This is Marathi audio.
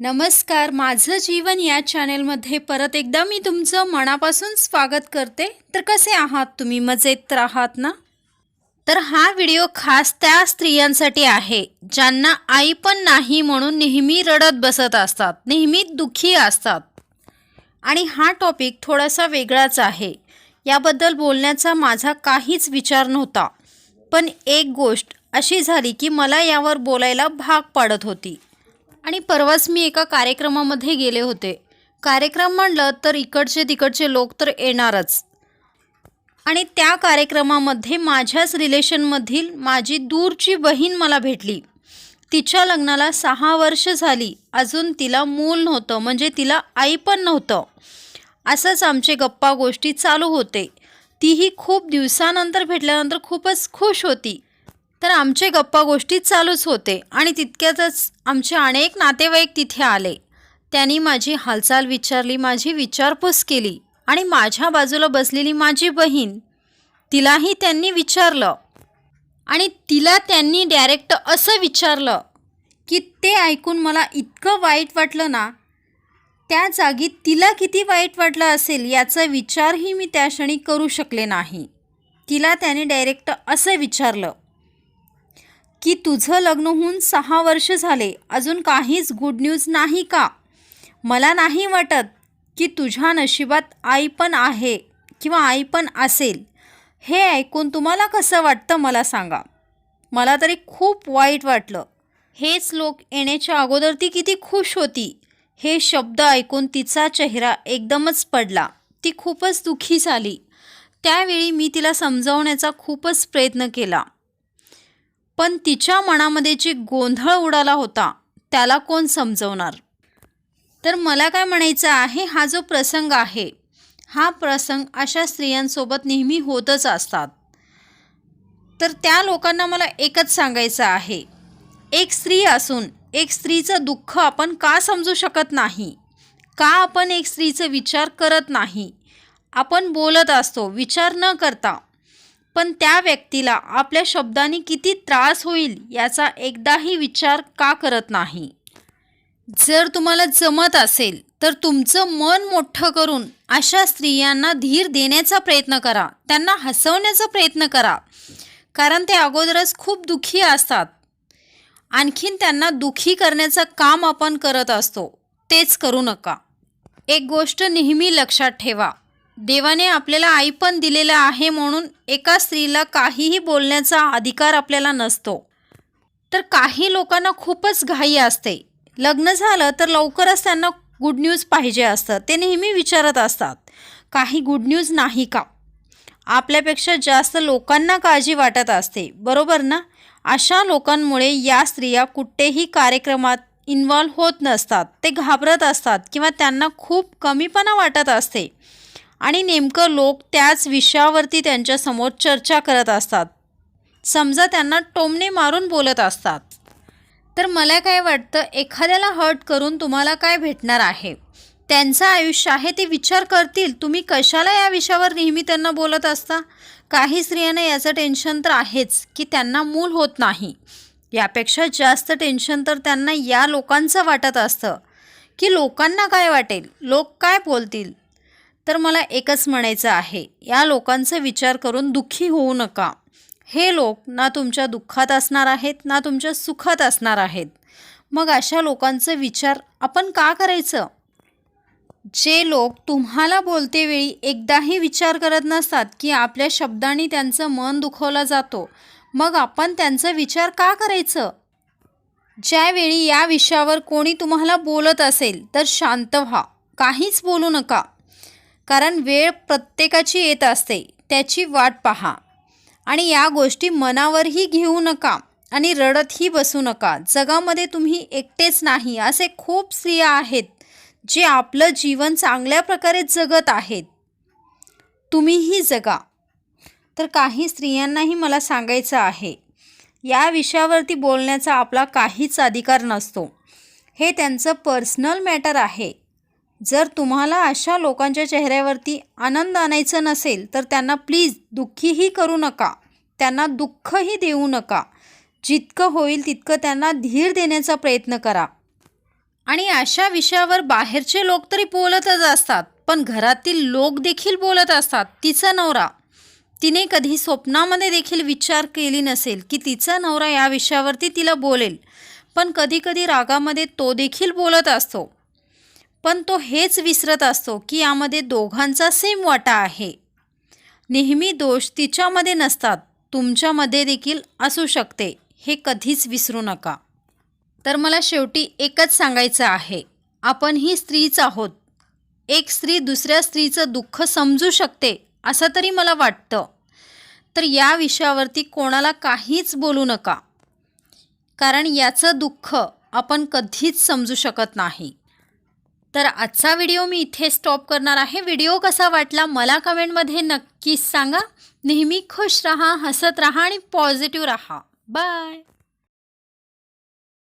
नमस्कार माझं जीवन या चॅनेलमध्ये परत एकदा मी तुमचं मनापासून स्वागत करते. तर कसे आहात तुम्ही? मजेत आहात ना? तर हा व्हिडिओ खास त्या स्त्रियांसाठी आहे ज्यांना आई पण नाही म्हणून नेहमी रडत बसत असतात नेहमी दुःखी असतात. आणि हा टॉपिक थोडासा वेगळाच आहे. याबद्दल बोलण्याचा माझा काहीच विचार नव्हता. पण एक गोष्ट अशी झाली की मला यावर बोलायला भाग पाडत होती. आणि परवाच मी एका कार्यक्रमामध्ये गेले होते. कार्यक्रम म्हणलं तर इकडचे तिकडचे लोक तर येणारच. आणि त्या कार्यक्रमामध्ये माझ्याच रिलेशनमधील माझी दूरची बहीण मला भेटली. तिच्या लग्नाला सहा वर्ष झाली. अजून तिला मूल नव्हतं म्हणजे तिला आई पण नव्हतं. असंच आमचे गप्पा गोष्टी चालू होते. तीही खूप दिवसानंतर भेटल्यानंतर खूपच खुश होती. तर आमचे गप्पा गोष्टी चालूच होते आणि तितक्यातच आमचे अनेक नातेवाईक तिथे आले. त्यांनी माझी हालचाल विचारली माझी विचारपूस केली आणि माझ्या बाजूला बसलेली माझी बहीण. तिलाही त्यांनी विचारलं आणि तिला त्यांनी डायरेक्ट असं विचारलं की ते ऐकून मला इतकं वाईट वाटलं ना त्या जागी तिला किती वाईट वाटलं असेल याचा विचारही मी त्या क्षणी करू शकले नाही. तिला त्याने डायरेक्ट असं विचारलं. की तुझं लग्न होऊन सहा वर्ष झाले. अजून काहीच गुड न्यूज नाही का? मला नाही वाटत की तुझ्या नशिबात आई पण आहे किंवा आई पण असेल. हे ऐकून तुम्हाला कसं वाटतं मला सांगा. मला तरी खूप वाईट वाटलं. हेच लोक येण्याच्या अगोदर ती किती खुश होती. हे शब्द ऐकून तिचा चेहरा एकदमच पडला. ती खूपच दुःखी झाली. त्यावेळी मी तिला समजावण्याचा खूपच प्रयत्न केला. पण तिच्या मनामध्ये जे गोंधळ उडाला होता त्याला कोण समजवणार? तर मला काय म्हणायचं आहे हा जो प्रसंग आहे हा प्रसंग अशा स्त्रियांसोबत नेहमी होतच असतात. तर त्या लोकांना मला एकच सांगायचं आहे. एक स्त्री असून एक स्त्रीचं दुःख आपण का समजू शकत नाही? का आपण एक स्त्रीचा विचार करत नाही? आपण बोलत असतो विचार न करता. पण त्या व्यक्तीला आपल्या शब्दांनी किती त्रास होईल याचा एकदाही विचार का करत नाही? जर तुम्हाला जमत असेल तर तुमचं मन मोठं करून अशा स्त्रियांना धीर देण्याचा प्रयत्न करा. त्यांना हसवण्याचा प्रयत्न करा. कारण ते अगोदरच खूप दुःखी असतात. आणखीन त्यांना दुःखी करण्याचं काम आपण करत असतो. तेच करू नका. एक गोष्ट नेहमी लक्षात ठेवा. देवाने आपल्याला आई पण दिलेला आहे म्हणून एका स्त्रीला काहीही बोलण्याचा अधिकार आपल्याला नसतो. तर काही लोकांना खूपच घाई असते. लग्न झालं तर लवकरच त्यांना गुड न्यूज पाहिजे असतं. ते नेहमी विचारत असतात काही गुड न्यूज नाही का? आपल्यापेक्षा जास्त लोकांना काळजी वाटत असते. बरोबर ना? अशा लोकांमुळे या स्त्रिया कुठेही कार्यक्रमात इन्व्हॉल्व होत नसतात. ते घाबरत असतात किंवा त्यांना खूप कमीपणा वाटत असते. आणि नेमकं लोक त्याच विषयावरती त्यांच्यासमोर चर्चा करत असतात. समजा त्यांना टोमणे मारून बोलत असतात. तर मला काय वाटतं एखाद्याला हर्ट करून तुम्हाला काय भेटणार आहे? त्यांचं आयुष्य आहे ते विचार करतील तुम्ही कशाला या विषयावर नेहमी त्यांना बोलत असता? काही स्त्रियांना याचं टेन्शन तर आहेच की त्यांना मूल होत नाही. यापेक्षा जास्त टेन्शन तर त्यांना या लोकांचं वाटत असतं. की लोकांना काय वाटेल? लोक काय बोलतील? तर मला एकच म्हणायचं आहे या लोकांचा विचार करून दुःखी होऊ नका. हे लोक ना तुमच्या दुःखात असणार आहेत ना तुमच्या सुखात असणार आहेत. मग अशा लोकांचा विचार आपण का करायचं? जे लोक तुम्हाला बोलते वेळी एकदाही विचार करत नसतात की आपल्या शब्दांनी त्यांचं मन दुखवलं जातो मग आपण त्यांचा विचार का करायचं? ज्यावेळी या विषयावर कोणी तुम्हाला बोलत असेल तर शांत व्हा काहीच बोलू नका. कारण वेळ प्रत्येकाची येत असते त्याची वाट पहा. आणि या गोष्टी मनावरही घेऊ नका आणि रडतही बसू नका. जगामध्ये तुम्ही एकटेच नाही असे खूप स्त्रिया आहेत जे आपलं जीवन चांगल्या प्रकारे जगत आहेत. तुम्हीही जगा. तर काही स्त्रियांनाही मला सांगायचं आहे या विषयावरती बोलण्याचा आपला काहीच अधिकार नसतो. हे त्यांचं पर्सनल मॅटर आहे. जर तुम्हाला अशा लोकांच्या चेहऱ्यावरती आनंद आणायचं नसेल तर त्यांना प्लीज दुःखीही करू नका. त्यांना दुःखही देऊ नका. जितकं होईल तितकं त्यांना धीर देण्याचा प्रयत्न करा. आणि अशा विषयावर बाहेरचे लोक तरी बोलतच असतात पण घरातील लोक देखील बोलत असतात तिचा नवरा. तिने कधी स्वप्नामध्ये देखील विचार केली नसेल की तिचा नवरा या विषयावरती तिला बोलेल पण कधीकधी रागामध्ये तो देखील बोलत असतो. पण तो हेच विसरत असतो की यामध्ये दोघांचा सेम वाटा आहे. नेहमी दोष तिच्यामध्ये नसतात. तुमच्यामध्ये देखील असू शकते. हे कधीच विसरू नका. तर मला शेवटी एकच सांगायचं आहे. आपण ही स्त्रीच आहोत. एक स्त्री दुसऱ्या स्त्रीचं दुःख समजू शकते असं तरी मला वाटतं. तर या विषयावरती कोणाला काहीच बोलू नका. कारण याचं दुःख आपण कधीच समजू शकत नाही. तर आजचा व्हिडिओ मी इथे स्टॉप करणार आहे. व्हिडिओ कसा वाटला मला कमेंटमध्ये नक्कीच सांगा. नेहमी खुश रहा हसत रहा आणि पॉझिटिव्ह राहा. बाय